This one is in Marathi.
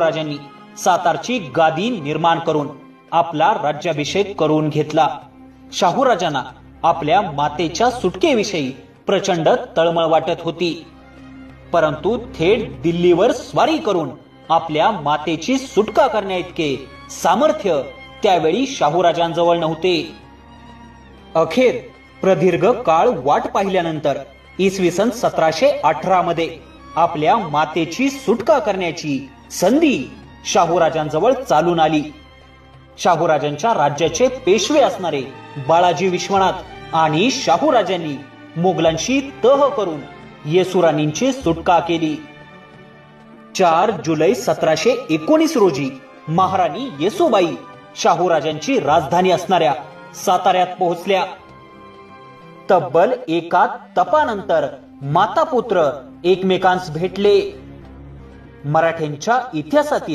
राजांनी सातारची गादी निर्माण करून आपला राज्याभिषेक करून घेतला. शाहूराजांना आपल्या मातेच्या सुटकेविषयी प्रचंड तळमळ वाटत होती. परंतु थेट दिल्लीवर स्वारी करून आपल्या मातेची सुटका करण्या इतके सामर्थ्य त्यावेळी शाहूराजांजवळ नव्हते. अखेर प्रदीर्घ काळ वाट पाहिल्यानंतर इसवी सन सतराशे अठरा मध्ये आपल्या मातेची सुटका करण्याची संधी शाहूराजांजवळ चालून आली. शाहूराजांच्या राज्याचे पेशवे असणारे बाळाजी विश्वनाथ आणि शाहूराजांनी मोगलांशी तह करून येसुराणींची सुटका केली. चार जुलै सतराशे एकोणीस रोजी महाराणी येसुबाई शाहूराजांची राजधानी असणाऱ्या साताऱ्यात पोहोचल्या. तब्बल एका तपानंतर माता पुत्र एकमेकांस भेटले. मराठ्यांच्या इतिहासातील